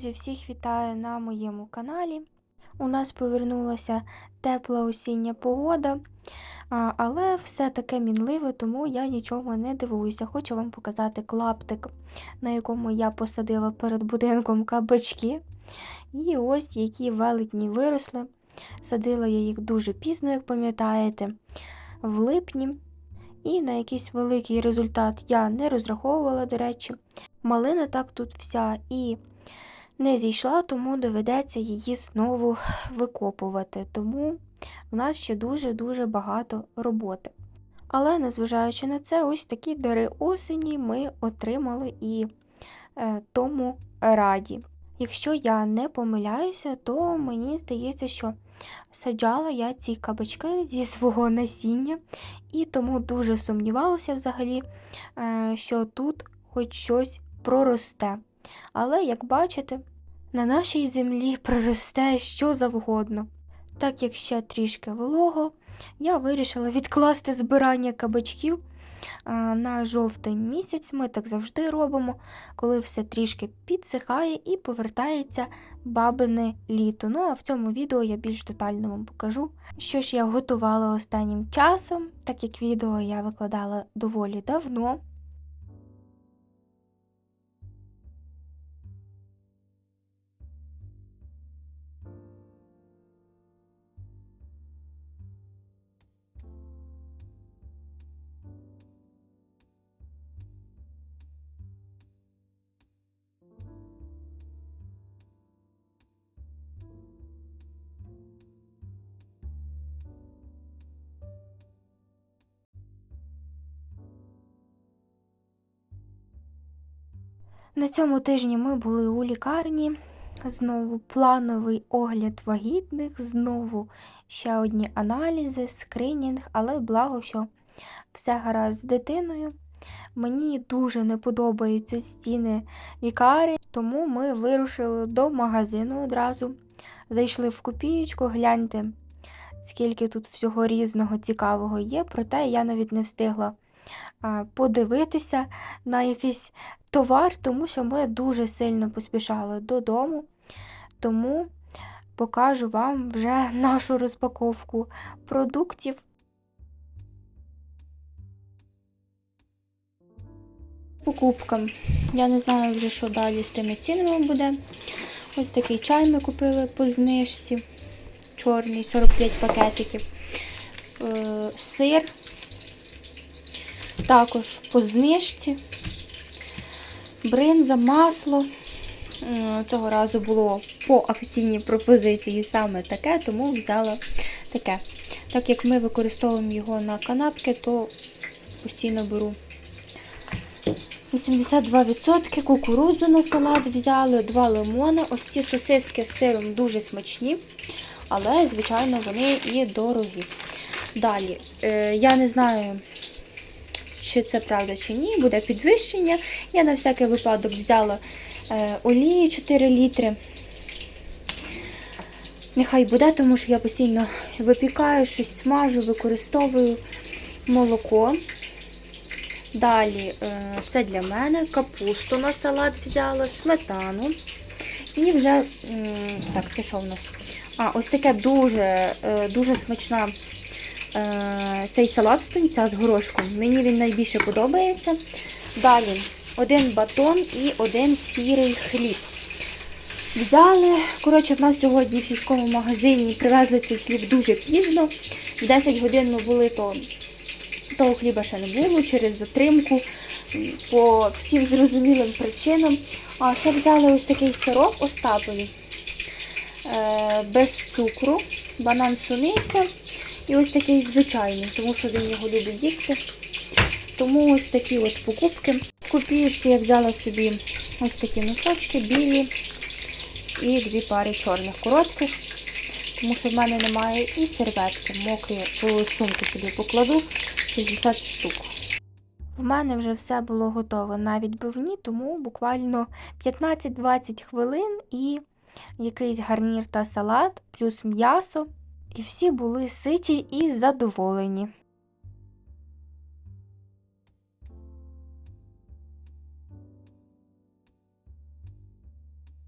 Друзі, всіх вітаю на моєму каналі. У нас повернулася тепла осіння погода, але все таке мінливе, тому я нічого не дивуюся. Хочу вам показати клаптик, на якому я посадила перед будинком кабачки. І ось які велетні виросли. Садила я їх дуже пізно, як пам'ятаєте, в липні. І на якийсь великий результат я не розраховувала, до речі. Малина так тут вся і не зійшла, тому доведеться її знову викопувати. Тому в нас ще дуже-дуже багато роботи. Але, незважаючи на це, ось такі дари осені ми отримали і е, тому раді. Якщо я не помиляюся, то мені здається, що саджала я ці кабачки зі свого насіння, і тому дуже сумнівалася взагалі, е, що тут хоч щось проросте. Але, як бачите, на нашій землі проросте що завгодно. Так як ще трішки волого, я вирішила відкласти збирання кабачків на жовтень місяць. Ми так завжди робимо, коли все трішки підсихає і повертається бабине літо. Ну а в цьому відео я більш детально вам покажу, що ж я готувала останнім часом, так як відео я викладала доволі давно. На цьому тижні ми були у лікарні. Знову плановий огляд вагітних, знову ще одні аналізи, скринінг, але благо, що все гаразд з дитиною. Мені дуже не подобаються стіни лікарні, тому ми вирушили до магазину одразу. Зайшли в копієчку, гляньте, скільки тут всього різного цікавого є, проте я навіть не встигла подивитися на якийсь товар, тому що ми дуже сильно поспішали додому. Тому покажу вам вже нашу розпаковку продуктів. Покупкам. Я не знаю вже, що далі з тими цінами буде. Ось такий чай ми купили по знижці. Чорний, 45 пакетиків. Е, сир. Також по знижці бринза, масло. Е, Цього разу було по акційній пропозиції саме таке, тому взяла таке. Так як ми використовуємо його на канапки, то постійно беру 82% кукурудзу на салат взяли, 2 лимони. Ось ці сосиски з сиром дуже смачні, але, звичайно, вони і дорогі. Далі, е, я не знаю, чи це правда чи ні, буде підвищення. Я на всякий випадок взяла е, олії 4 літри. Нехай буде, тому що я постійно випікаю, щось смажу, використовую молоко. Далі е, це для мене капусту на салат взяла, сметану. І вже, так, це що в нас? А, ось таке дуже, е, дуже смачна цей салат з з горошком. Мені він найбільше подобається. Далі один батон і один сірий хліб. Взяли, коротше, в нас сьогодні в сільському магазині привезли цей хліб дуже пізно. В 10 годин ми були, то того хліба ще не було через затримку по всім зрозумілим причинам. А ще взяли ось такий сироп Остапові е, без цукру, банан суниця і ось такий звичайний, тому що він його любить їсти. Тому ось такі от покупки. В копієчці я взяла собі ось такі носочки білі і дві пари чорних коротких, тому що в мене немає і серветки. Мокрі в сумку собі покладу 60 штук. В мене вже все було готово на відбивні, тому буквально 15-20 хвилин і якийсь гарнір та салат, плюс м'ясо. І всі були ситі і задоволені.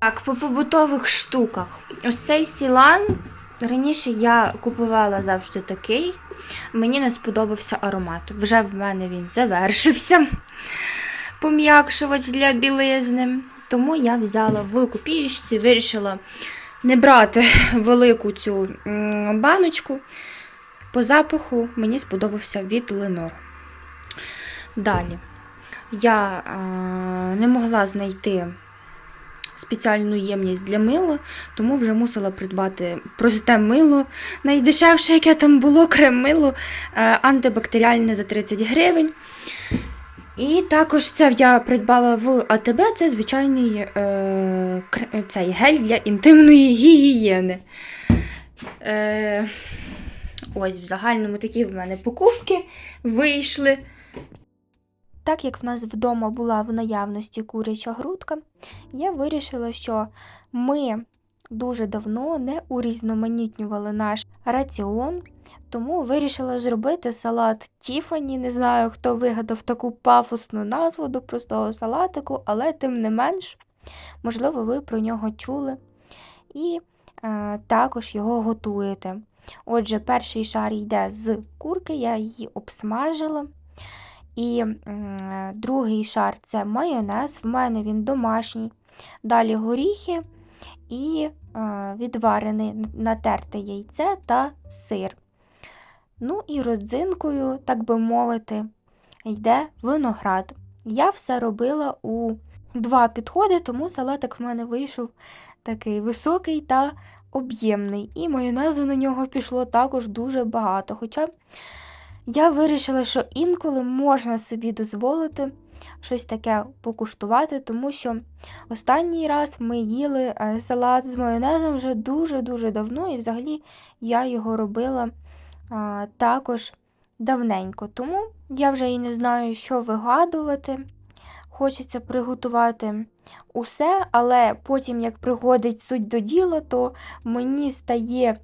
Так, по побутових штуках. Ось цей сілан. Раніше я купувала завжди такий. Мені не сподобався аромат. Вже в мене він завершився. Пом'якшувач для білизни. Тому я взяла в копієчці, вирішила не брати велику цю баночку. По запаху мені сподобався від Ленор. Далі я не могла знайти спеціальну ємність для мила, тому вже мусила придбати просте мило. Найдешевше, яке там було, крем мило, е, антибактеріальне за 30 гривень. І також це я придбала в АТБ, це звичайний е, цей гель для інтимної гігієни. Е, ось в загальному такі в мене покупки вийшли. Так як в нас вдома була в наявності куряча грудка, я вирішила, що ми дуже давно не урізноманітнювали наш раціон, тому вирішила зробити салат Тіфані. Не знаю, хто вигадав таку пафосну назву до простого салатику, але тим не менш, можливо, ви про нього чули і е, також його готуєте. Отже, перший шар йде з курки, я її обсмажила. І м, другий шар це майонез. В мене він домашній. Далі горіхи і е, відварене натерте яйце та сир. Ну і родзинкою, так би мовити, йде виноград. Я все робила у два підходи, тому салатик в мене вийшов такий високий та об'ємний. І майонезу на нього пішло також дуже багато. Хоча я вирішила, що інколи можна собі дозволити щось таке покуштувати, тому що останній раз ми їли е, салат з майонезом вже дуже-дуже давно, і взагалі я його робила а, також давненько. Тому я вже і не знаю, що вигадувати. Хочеться приготувати усе, але потім, як приходить суть до діла, то мені стає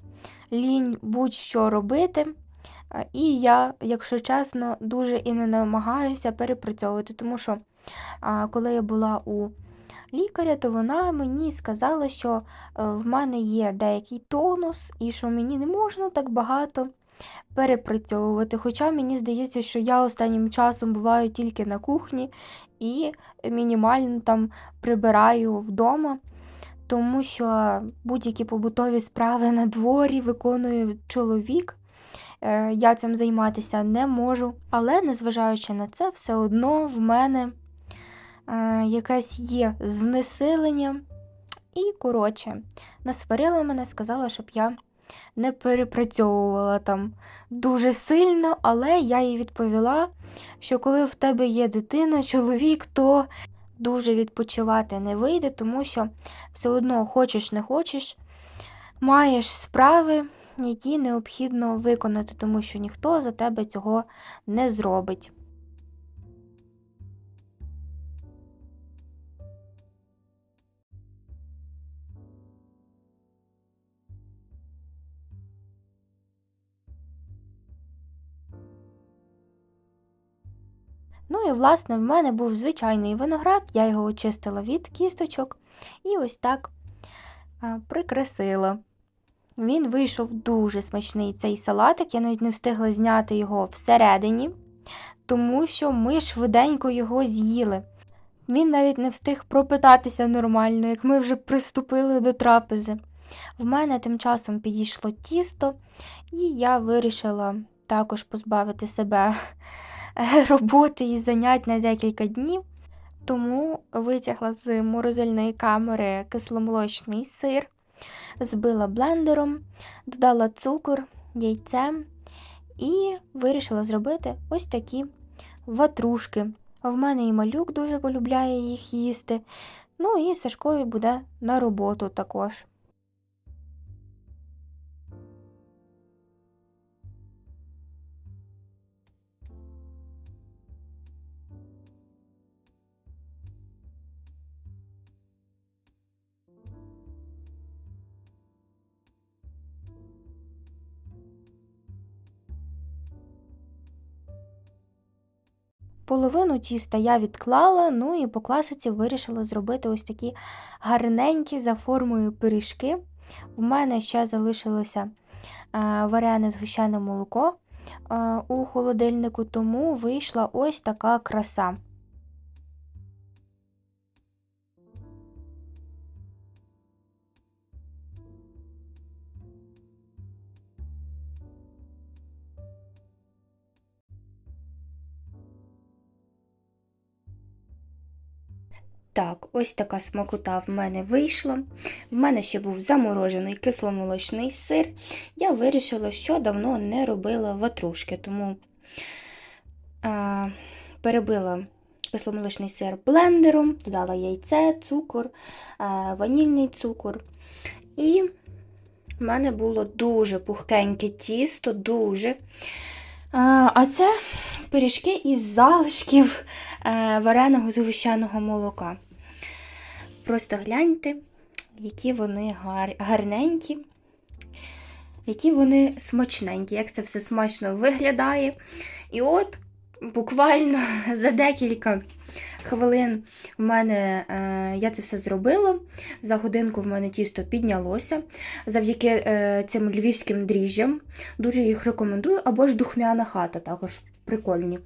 лінь будь-що робити. І я, якщо чесно, дуже і не намагаюся перепрацьовувати, тому що коли я була у лікаря, то вона мені сказала, що е, в мене є деякий тонус і що мені не можна так багато перепрацьовувати. Хоча мені здається, що я останнім часом буваю тільки на кухні і мінімально там прибираю вдома. Тому що будь-які побутові справи на дворі виконує чоловік. Е, Я цим займатися не можу. Але, незважаючи на це, все одно в мене е, якесь є знесилення. І, коротше, насварила мене, сказала, щоб я не перепрацьовувала там дуже сильно, але я їй відповіла, що коли в тебе є дитина, чоловік, то дуже відпочивати не вийде, тому що все одно хочеш не хочеш, маєш справи, які необхідно виконати, тому що ніхто за тебе цього не зробить. Ну і, власне, в мене був звичайний виноград, я його очистила від кісточок і ось так прикрасила. Він вийшов дуже смачний цей салатик, я навіть не встигла зняти його всередині, тому що ми швиденько його з'їли. Він навіть не встиг пропитатися нормально, як ми вже приступили до трапези. В мене тим часом підійшло тісто, і я вирішила також позбавити себе роботи і занять на декілька днів. Тому витягла з морозильної камери кисломолочний сир, збила блендером, додала цукор, яйце і вирішила зробити ось такі ватрушки. В мене і малюк дуже полюбляє їх їсти. Ну і Сашкові буде на роботу також. Половину тіста я відклала, ну і по класиці вирішила зробити ось такі гарненькі за формою пиріжки. В мене ще залишилося е, варене згущене молоко е, у холодильнику, тому вийшла ось така краса. Так, ось така смакота в мене вийшла. В мене ще був заморожений кисломолочний сир. Я вирішила, що давно не робила ватрушки, тому а, перебила кисломолочний сир блендером, додала яйце, цукор, а, ванільний цукор. І в мене було дуже пухкеньке тісто, дуже. А, це пиріжки із залишків вареного згущеного молока. Просто гляньте, які вони гар... гарненькі, які вони смачненькі, як це все смачно виглядає. І от буквально за декілька хвилин в мене е, я це все зробила. За годинку в мене тісто піднялося завдяки е, цим львівським дріжджам. Дуже їх рекомендую, або ж духмяна хата, також прикольні.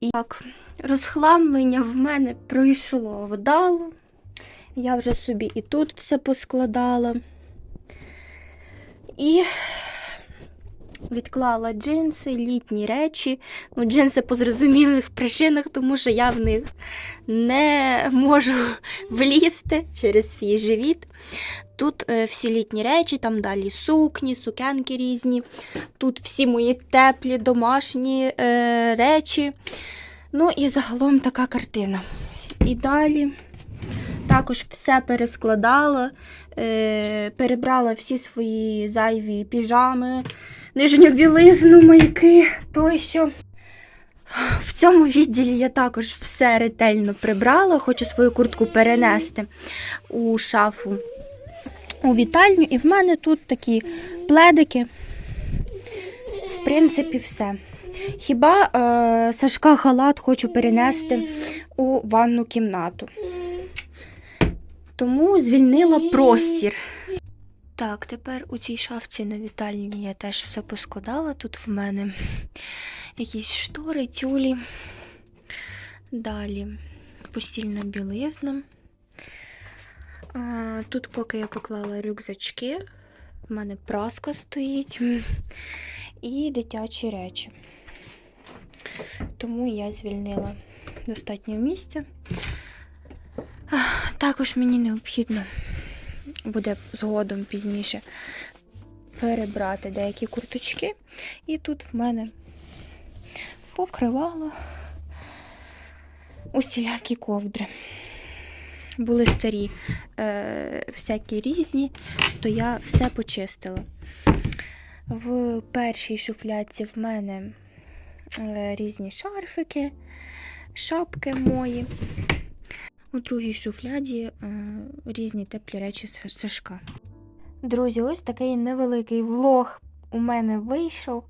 І так, розхламлення в мене пройшло вдало. Я вже собі і тут все поскладала. І відклала джинси, літні речі. Ну, джинси по зрозумілих причинах, тому що я в них не можу влізти через свій живіт. Тут е, всі літні речі, там далі сукні, сукенки різні. Тут всі мої теплі домашні е, речі. Ну і загалом така картина. І далі також все перескладала, е, перебрала всі свої зайві піжами, нижню білизну, маяки тощо. В цьому відділі я також все ретельно прибрала, хочу свою куртку перенести у шафу у вітальню, і в мене тут такі пледики. В принципі, все. Хіба е, Сашка халат хочу перенести у ванну кімнату. Тому звільнила простір. Так, тепер у цій шафці на вітальні я теж все поскладала. Тут в мене якісь штори, тюлі. Далі постільна білизна. А, Тут поки я поклала рюкзачки, в мене праска стоїть і дитячі речі. Тому я звільнила достатньо місця. Також мені необхідно буде згодом пізніше перебрати деякі курточки. І тут в мене покривало усілякі ковдри. Були старі е, всякі різні, то я все почистила. В першій шуфляці в мене е, різні шарфики, шапки мої. У другій шуфляді е, різні теплі речі з Сашка. Друзі, ось такий невеликий влог у мене вийшов.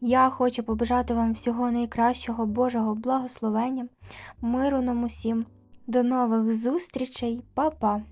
Я хочу побажати вам всього найкращого Божого благословення, миру нам усім. До нових зустрічей, Па-па!